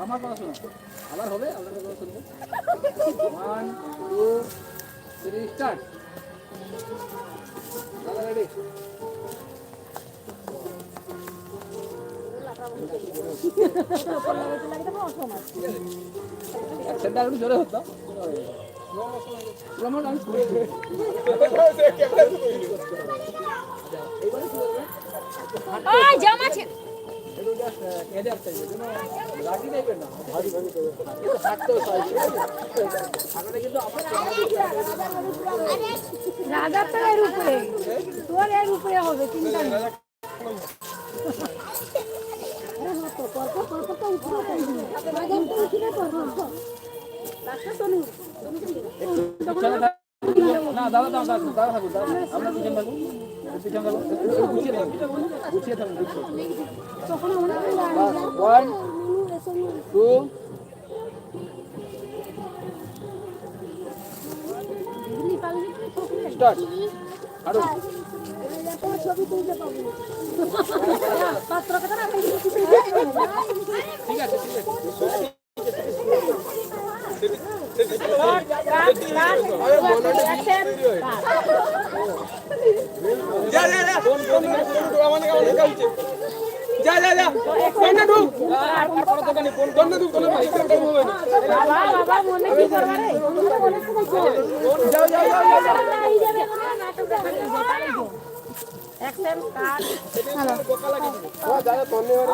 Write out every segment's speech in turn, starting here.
আমার কথা শোনো আবার হবে আপনাদের কথা শুনব ওয়ান টু থ্রি স্টার্ট রাজা তো এর উপরে। তোর এর উপরে হবে চিন্তা নেই। না দাদা দাদা দাদা দাদা থাকুন দাদা আমরা পিছন থাকুন পিছন থাকুন গুছিয়ে থাকুন গুছিয়ে থাকুন। One two? স্টার্ট আরও ঠিক আছে ঠিক আছে যা যা যা কোনটা ঢুক কোনটা ঢুক কোনটা ভাই কোনটা হবে না বাবা বাবা, মনে কি করবে রে মনে মনে সবাই চল যাও যাও যাও এই যাবে নাটক দেখাবে অ্যাকশন কাট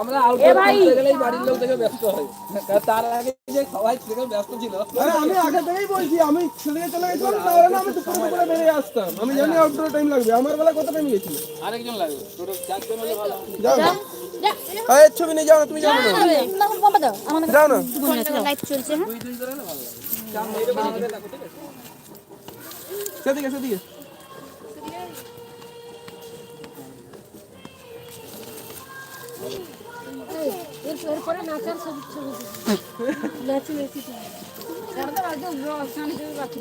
আমরা আউটডোর করতে গেলেই বাড়ির লোক থেকে ব্যস্ত হয়। তার আগে যে সবাই থেকে ব্যস্ত ছিল। আরে আমি আগে থেকেই বলছি আমি ছেলেকে চলে গেছিলাম তাহলে না আমি দুপুরে দুপুরে বেরিয়ে আসতাম। আমি জানি আউটডোর টাইম লাগবে। আমার বেলা কত টাইম গেছিল? আরেকজন লাগবে টোটো চারজন হলে ভালো। যাও। না ছবি নিয়ে যাও না তুমি যাও না। যাও না। লাইট চলছে হ্যাঁ? দুই দুই এরপরে নাচার ছবি ছবি নাচি নাচি বাকি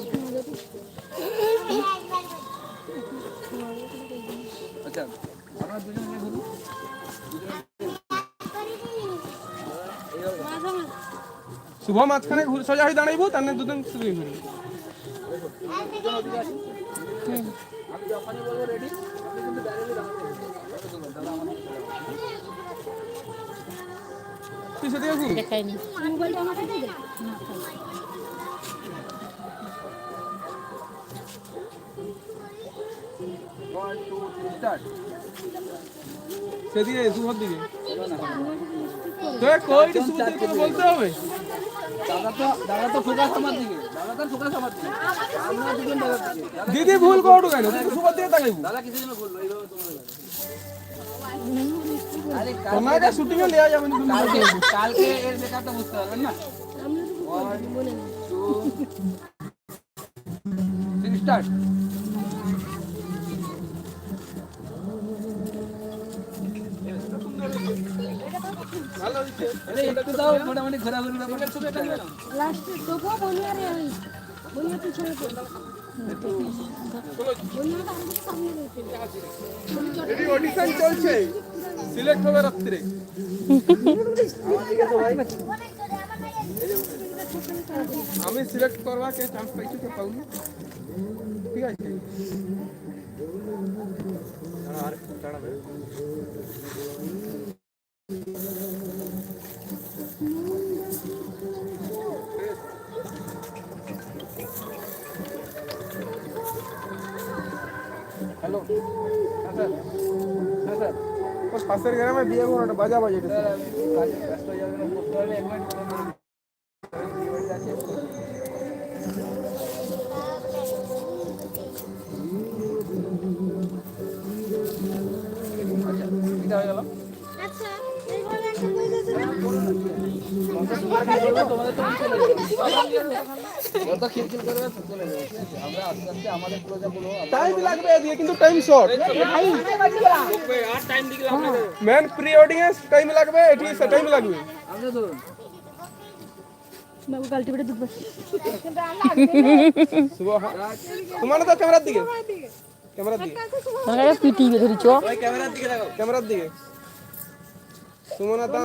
আচ্ছা আমরা দুজন ঘুরবো শুভ মাঝখানে ঘুরে সোজা হয়ে দাঁড়াইবো তার দুজন শুধুই ঘুরবো। আসুন আমি যখনই বলব রেডি আপনি কিন্তু ডাইরেক্টলি দাঁড়াতে তুই সেদিকে ঘুর দেখাইনি মোবাইলটা আমাকে দিয়ে দে ওয়ান টু থ্রি স্টার্ট সেদিকে শুভর দিকে। তো কই শুভর দিকে। বলতে হবে দাদা ভুল করো কেন? তুই দিকে তাকাইবো। দাদা কিছু এইভাবে তোমার আরে কাল- তোমাকে শুটিং নেওয়া যাবে না তুমি কালকে কালকে এর তো বুঝতে পারবেন না? স্টার্ট মোটামুটি ঘোরাঘুরি ব্যাপারটা। নিয়ে নাও। লাস্টে তবুও বনিয়া রে ওই বনিয়া পিছনে অডিশন চলছে সিলেক্ট হবে রাত্রে আমি সিলেক্ট করবা কে চান্স পাইছো কে পাউনি ঠিক আছে আর হ্যালো পাশের গ্রামে বিয়ে একটা বাজা বাজে টাইম লাগবে এদিকে কিন্তু time short man pre wedding এ টাইম লাগবে এটি টাইম লাগবে। আমরা ধরুন শুভ তোমার তো ক্যামেরার দিকে। ক্যামেরার দিকে। পিটিয়ে ধরিছ ক্যামেরার দিকে দেখো ক্যামেরার দিকে সুমনা দা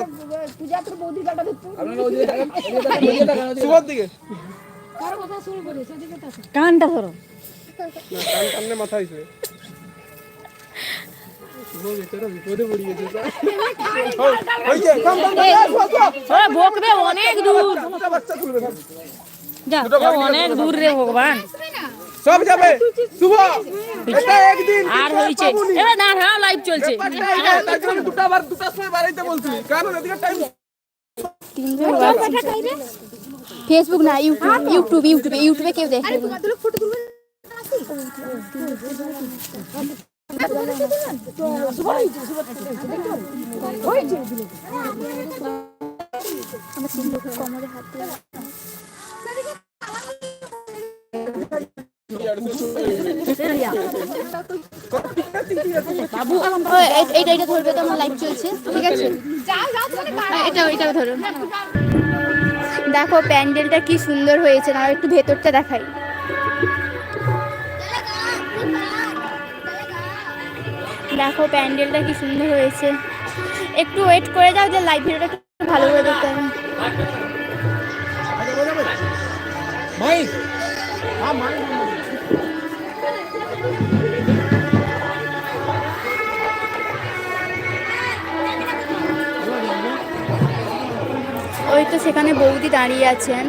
পূজা তোর বৌদির গাটা ধরতো আপনারা ওদিকে তাকান ওদিকে তাকান ওদিকে তাকান ওদিকে শুভর দিকে। কার কানটা ধরো। বকবে অনেক দূর। দুটো। যা অনেক দূর রে ভগবান। সব যাবে। শুভ। এটা একদিন আর হইছে। এবার না হ্যাঁ। লাইভ চলছে জন্য বার দুটার সময় বাড়াইতে বলছি। কারণ এদিকে টাইম ফেসবুক না ইউটিউব ইউটিউব ইউটিউবে ইউটিউবে কেউ দেখে এইটা এইটা ধরবে তো আমার লাইভ চলছে। ঠিক আছে? এটা এটা ধরো। দেখো প্যান্ডেলটা কি সুন্দর হয়েছে না একটু ভেতরটা দেখাই। দেখো প্যান্ডেলটা কি সুন্দর হয়েছে। একটু ওয়েট করে যাও যে লাইভ ভিডিওটা একটু ভালো করে দেখতে হবে। মাইক। ওই তো সেখানে বৌদি দাঁড়িয়ে আছেন।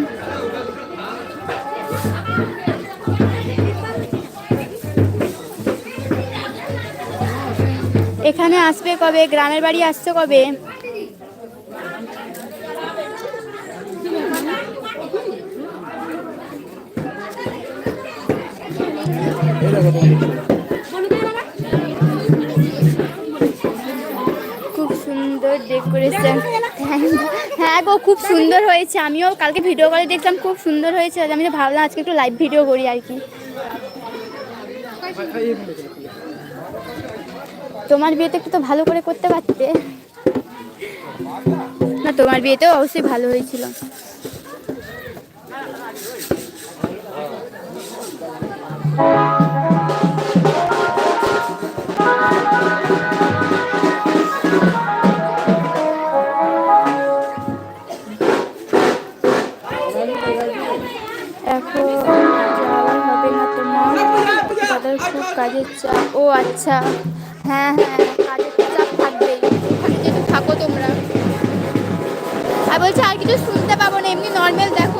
এখানে আসবে কবে? গ্রামের বাড়ি আসছে কবে? খুব সুন্দর হয়েছে। আমিও কালকে ভিডিও করে দেখলাম, খুব সুন্দর হয়েছে। আমি তো ভাবলাম আজকে একটু লাইভ ভিডিও করি আর কি। তোমার বিয়েতে একটু তো ভালো করে করতে পারতে। না, তোমার বিয়েতেও অবশ্যই ভালো হয়েছিল। এখন কাজের চাপ। ও আচ্ছা। হ্যাঁ হ্যাঁ কাজের চাপ থাকবেই। ওখানে যেহেতু থাকো তোমরা। আর বলছি আর কিছু শুনতে পাবো না, এমনি নর্মাল দেখো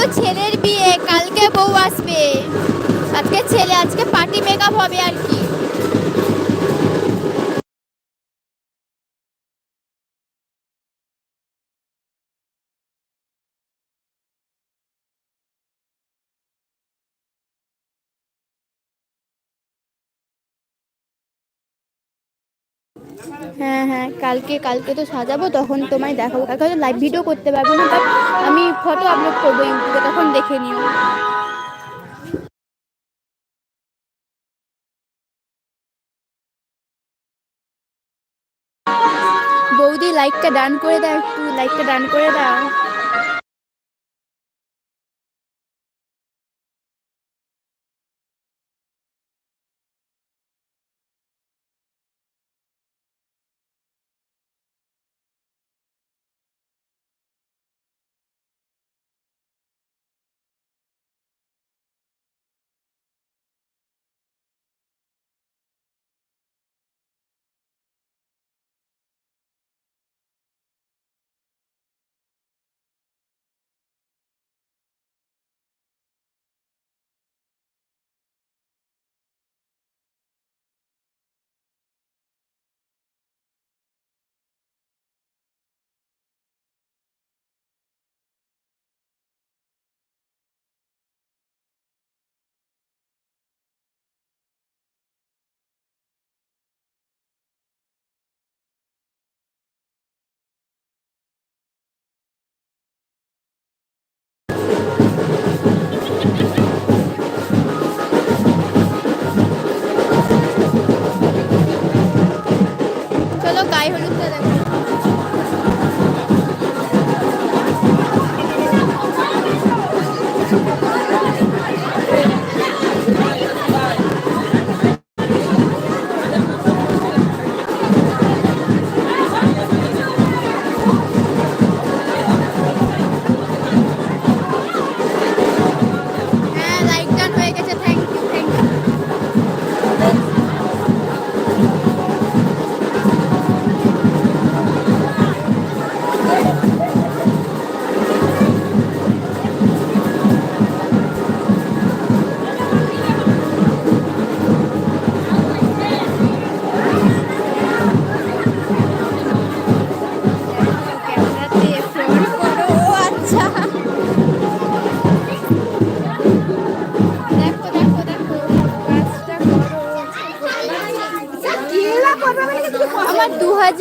তো ছেলের বিয়ে কালকে বউ আসবে। আজকে ছেলে আজকে পার্টি মেকআপ হবে আর কি। হ্যাঁ হ্যাঁ কালকে কালকে তো সাজাবো, তখন তোমায় দেখাবো। কালকে হয়তো লাইভ ভিডিও করতে পারব না আমি ফটো আপলোড করব ইউটিউবে, তখন দেখে নিও। বৌদি লাইকটা ডান করে দাও একটু লাইকটা ডান করে দাও।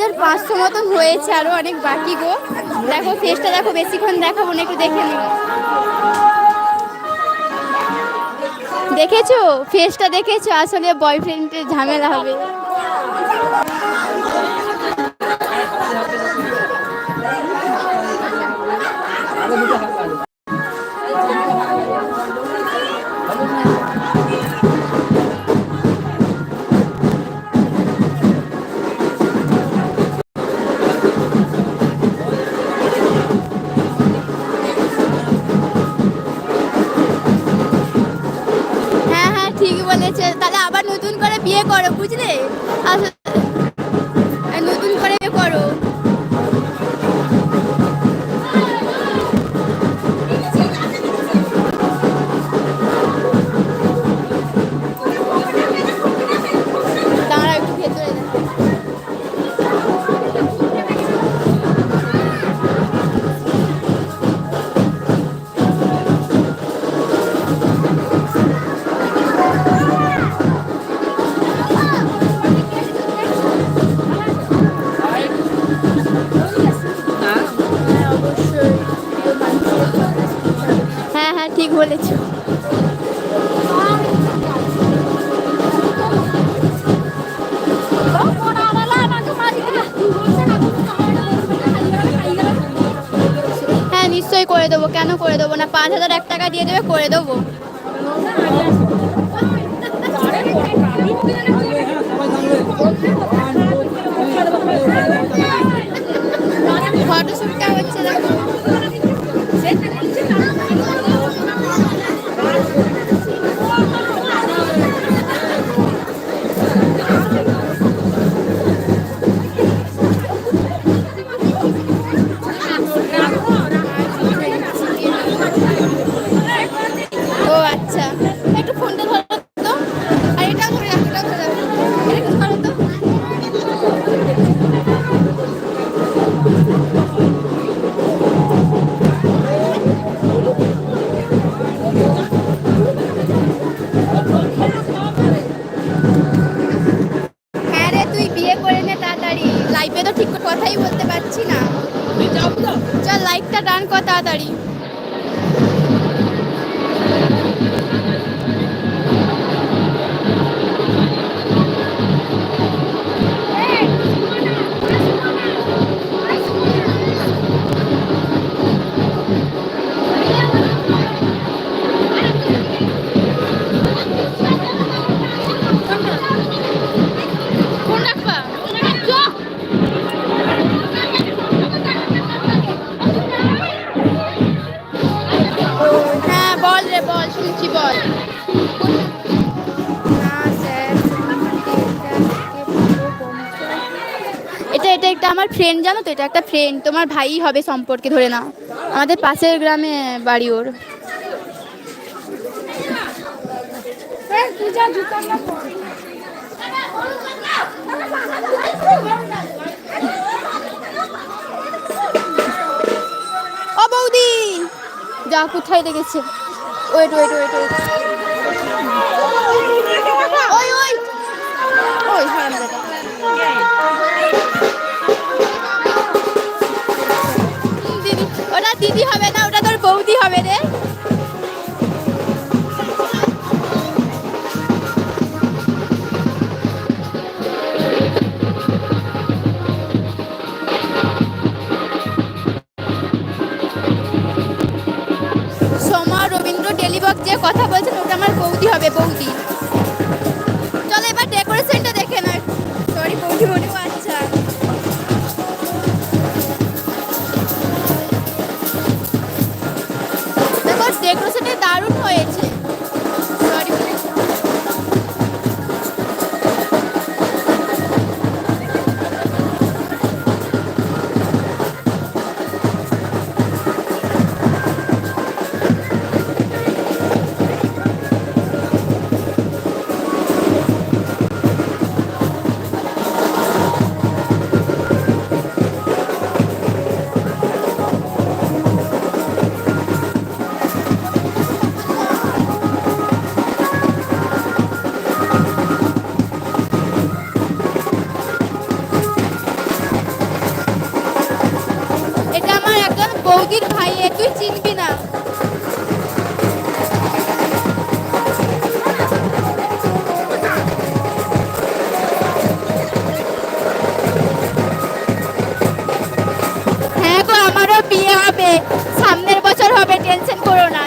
হাজার পাঁচশো মতন হয়েছে আরও অনেক বাকি গো। দেখো ফেসটা দেখো, বেশিক্ষণ দেখাবো না একটু দেখে নিও। দেখেছ? ফেসটা দেখেছ? আসলে বয়ফ্রেন্ডের ঝামেলা হবে। বুঝলে আসলে ঠিক বলেছ। হ্যাঁ নিশ্চয়ই করে দেবো। কেন করে দেবো না? পাঁচ হাজার এক টাকা দিয়ে দেবে, করে দেবো। ফটোশ্যুটটা হচ্ছে দেখো? চল লাইফটা ডান কর তাড়াতাড়ি। আমার ফ্রেন্ড জানো তো? এটা একটা ফ্রেন্ড তোমার ভাই হবে সম্পর্কে ধরে না আমাদের পাশের গ্রামে বাড়ি ওর। ও বৌদি! যা কোথায় রেখেছে ওয়েট ওয়েট ওয়েট ওয়েট। ওই ওই। ওই হারাম দিদি হবে না, ওটা তোর বৌদি হবে রে। সোমা, রবীন্দ্র টেলিবক যে কথা বলছেন, ওটা আমার বৌদি হবে, বৌদি। বৌদির ভাইয়ে, তুই চিনবি না। হ্যাঁ গো, আমারও বিয়ে হবে। সামনের বছর হবে, টেনশন করো না।